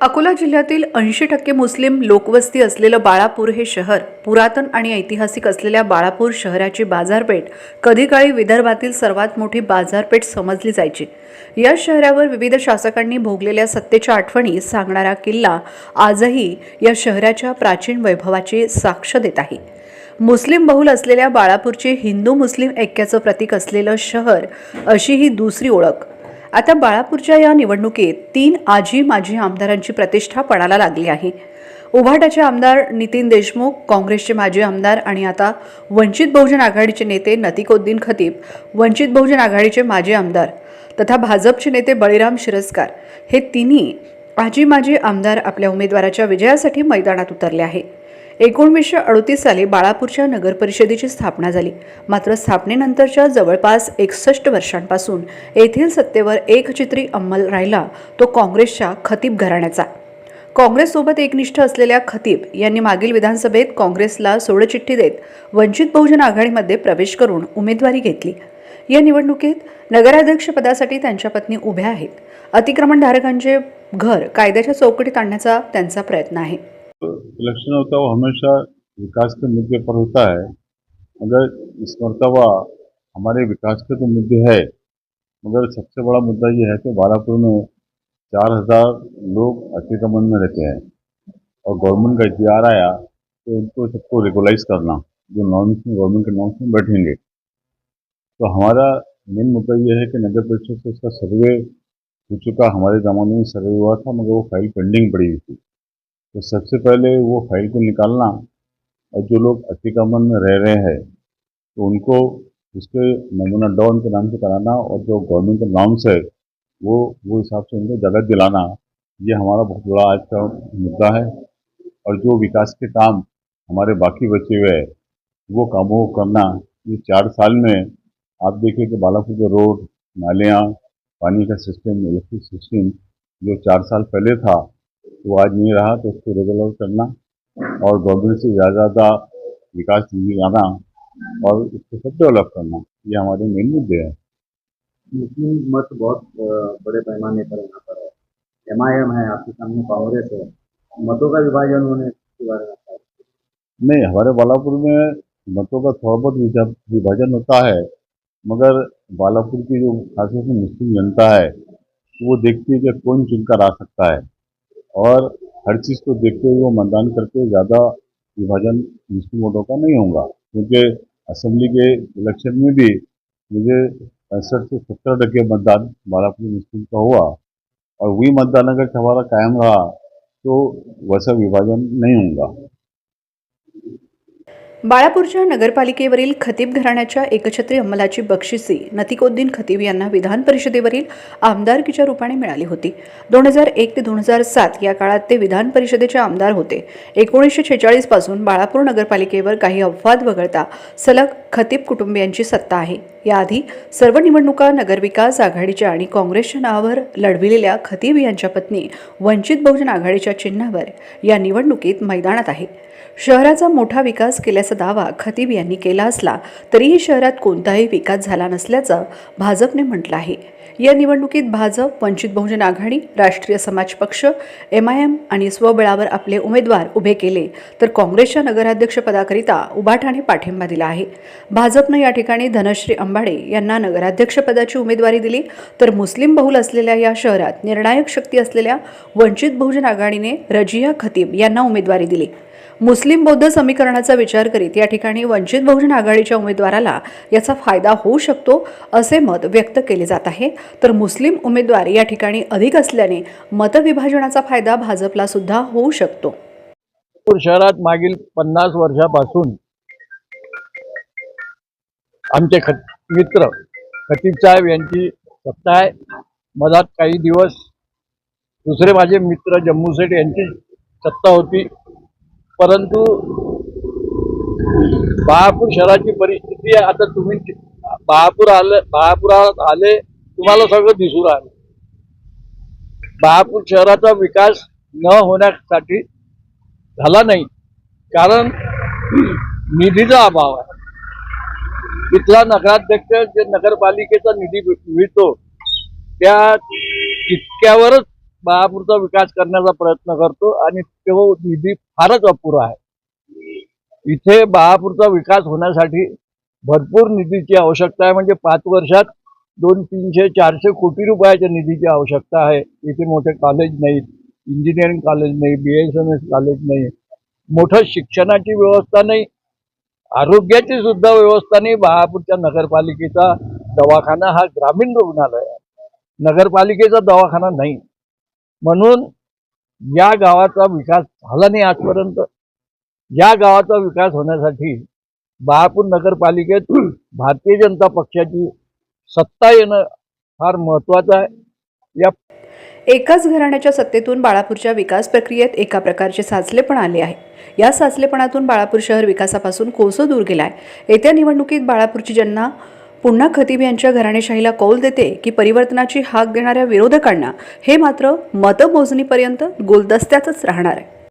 अकोला जिल्ह्यातील ऐंशी टक्के मुस्लिम लोकवस्ती असलेलं बाळापूर हे शहर पुरातन आणि ऐतिहासिक असलेल्या बाळापूर शहराची बाजारपेठ कधी काळी विदर्भातील सर्वात मोठी बाजारपेठ समजली जायची. या शहरावर विविध शासकांनी भोगलेल्या सत्तेच्या आठवणी सांगणारा किल्ला आजही या शहराच्या प्राचीन वैभवाची साक्ष देत आहे. मुस्लिम बहुल असलेल्या बाळापूरचे हिंदू मुस्लिम ऐक्याचं प्रतीक असलेलं शहर अशी ही दुसरी ओळख. आता बाळापूरच्या या निवडणुकीत तीन आजी माजी आमदारांची प्रतिष्ठा पणाला लागली आहे. उभाटाचे आमदार नितीन देशमुख काँग्रेसचे माजी आमदार आणि आता वंचित बहुजन आघाडीचे नेते नतिकोद्दीन खतीब वंचित बहुजन आघाडीचे माजी आमदार तथा भाजपचे नेते बळीराम शिरस्कार हे तिन्ही आजी माजी आमदार आपल्या उमेदवाराच्या विजयासाठी मैदानात उतरले आहे. एकोणवीसशे अडतीस साली बाळापूरच्या नगरपरिषदेची स्थापना झाली. मात्र स्थापनेनंतरच्या जवळपास एकसष्ट वर्षांपासून येथील सत्तेवर एकचित्री अंमल राहिला तो काँग्रेसच्या खतीब घराण्याचा. काँग्रेससोबत एकनिष्ठ असलेल्या खतीब यांनी मागील विधानसभेत काँग्रेसला सोडचिठ्ठी देत वंचित बहुजन आघाडीमध्ये प्रवेश करून उमेदवारी घेतली. या निवडणुकीत नगराध्यक्षपदासाठी त्यांच्या पत्नी उभ्या आहेत. अतिक्रमणधारकांचे घर कायद्याच्या चौकटीत आणण्याचा त्यांचा प्रयत्न आहे. इलेक्शन होता है वो हमेशा विकास के मुद्दे पर होता है। मगर इस मरतबा हमारे विकास के तो मुद्दे है, मगर सबसे बड़ा मुद्दा ये है कि बालापुर में चार हज़ार लोग अतिक्रमण में रहते हैं और गवर्नमेंट का इख्तियार आया तो उनको सबको रेगुलाइज करना, जो नॉर्म्स में, गवर्नमेंट के नॉर्म्स में बैठेंगे। तो हमारा मेन मुद्दा यह है कि नगर परिषद से उसका सर्वे हो चुका, हमारे ज़माने में सर्वे हुआ था, मगर वो फ़ाइल पेंडिंग पड़ी हुई थी। तो सबसे पहले वो फ़ाइल को निकालना और जो लोग अतिक्रमण में रह रहे हैं तो उनको उसके नमूना डॉन के नाम से कराना और जो गवर्नमेंट का नॉर्म्स है, वो वो हिसाब से उनको जगह दिलाना। ये हमारा बहुत बड़ा आज का मुद्दा है और जो विकास के काम हमारे बाकी बचे हुए हैं, वो कामों को करना। ये चार साल में आप देखिए कि बालापुर के रोड, नालियाँ, पानी का सिस्टम इलेक्ट्रिक सिस्टम जो चार साल पहले था वो आज नहीं रहा तो उसको रेगुलर करना और गवर्नमेंट से ज़्यादा ज़्यादा विकास निधि लाना और उसको सब डेवलप करना। ये हमारे मेन मुद्दे हैं। मुस्लिम मत बहुत बड़े पैमाने पर यहाँ पर है। एम आई एम है आपके सामने कांग्रेस है। मतों का विभाजन होने के बारे में नहीं हमारे बालापुर में मतों का थोड़ा बहुत विभाजन होता है मगर बालापुर की जो खासतौर से मुस्लिम जनता है वो देखती है कि कौन चुनकर आ सकता है। और हर चीज़ को देखते हुए मतदान करके ज़्यादा विभाजन मुस्लिम वोटों का नहीं होगा। क्योंकि असेंबली के इलेक्शन में भी मुझे पैंसठ से सत्तर टके मतदान बारापुर मुस्लिम का हुआ और वही मतदान अगर हमारा कायम रहा तो वैसा विभाजन नहीं होगा। बाळापूरच्या नगरपालिकेवरील खतीब घराण्याच्या एकछत्री अंमलाची बक्षिसी नतिकोद्दीन खतीब यांना विधान परिषदेवरील आमदारकीच्या रूपाने मिळाली होती. दोन हजार एक ते दोन हजार सात या काळात ते विधान परिषदेचे आमदार होते. एकोणीसशे छेचाळीसपासून बाळापूर नगरपालिकेवर काही अपवाद वगळता सलग खतीब कुटुंबियांची सत्ता आहे. याआधी सर्व निवडणुका नगरविकास आघाडीच्या आणि काँग्रेसच्या नावावर लढविलेल्या खतीब यांच्या पत्नी वंचित बहुजन आघाडीच्या चिन्हावर या निवडणुकीत मैदानात आहे. शहराचा मोठा विकास केल्याचा दावा खतीब यांनी केला असला तरीही शहरात कोणताही विकास झाला नसल्याचं भाजपने म्हटलं आहे. या निवडणुकीत भाजप वंचित बहुजन आघाडी राष्ट्रीय समाज पक्ष एम आय एम आणि स्वबळावर आपले उमेदवार उभे केले तर काँग्रेसच्या नगराध्यक्षपदाकरिता उभाठाने पाठिंबा दिला आहे. भाजपनं या ठिकाणी धनश्री अंबाडे यांना नगराध्यक्षपदाची उमेदवारी दिली तर मुस्लिम बहुल असलेल्या या शहरात निर्णायक शक्ती असलेल्या वंचित बहुजन आघाडीने रजिया खतीब यांना उमेदवारी दिली. मुस्लिम बौद्ध समीकरणाचा विचार करीत या ठिकाणी वंचित बहुजन आघाडीच्या उमेदवाराला याचा फायदा होऊ शकतो असे मत व्यक्त केले जात आहे. तर मुस्लिम उमेदवार या ठिकाणी अधिक असल्याने मतविभाजनाचा फायदा भाजपला सुद्धा होऊ शकतो. शहरात मागील पन्नास वर्षापासून आमचे खत मित्र खतीब साहेब यांची सत्ता आहे. मधात काही दिवस दुसरे माझे मित्र जम्मू सेठ यांची सत्ता होती. परंतु बहापूर शहराची परिस्थिती आहे. आता तुम्ही बहापूर आले बहापुरात आले तुम्हाला सगळं दिसून राहिलं. बहापूर शहराचा विकास न होण्यासाठी झाला नाही. कारण निधीचा अभाव आहे. इथला नगराध्यक्ष जे नगरपालिकेचा निधी मिळतो त्या तितक्यावरच बाळापूरचा विकास करण्याचा प्रयत्न करतो आणि तो निधी फारच अपुरा आहे. इथे बाळापूरचा विकास होण्यासाठी भरपूर निधीची आवश्यकता आहे. म्हणजे पाच वर्षात दोन तीनशे चारशे कोटी रुपयाच्या निधीची आवश्यकता आहे. इथे मोठे कॉलेज नाहीत. इंजिनिअरिंग कॉलेज नाही. B S M S college नाही. मोठं शिक्षणाची व्यवस्था नाही. आरोग्याची सुद्धा व्यवस्था नाही. बहापूरच्या नगरपालिकेचा दवाखाना हा ग्रामीण रुग्णालय आहे. नगरपालिकेचा दवाखाना नाही. म्हणून या गावाचा विकास झाला नाही आजपर्यंत. या गावाचा विकास होण्यासाठी बहापूर नगरपालिकेत भारतीय जनता पक्षाची सत्ता येणं फार महत्वाचं आहे. या एकाच घराण्याच्या सत्तेतून बाळापूरच्या विकास प्रक्रियेत एका प्रकारचे साचलेपण आले आहे. या साचलेपणातून बाळापूर शहर विकासापासून कोसं दूर गेलाय? येत्या निवडणुकीत बाळापूरची ज्यांना पुन्हा खतीब यांच्या घराणेशाहीला कौल देते की परिवर्तनाची हाक देणाऱ्या विरोधकांना हे मात्र मतमोजणीपर्यंत गुलदस्त्यातच राहणार आहे.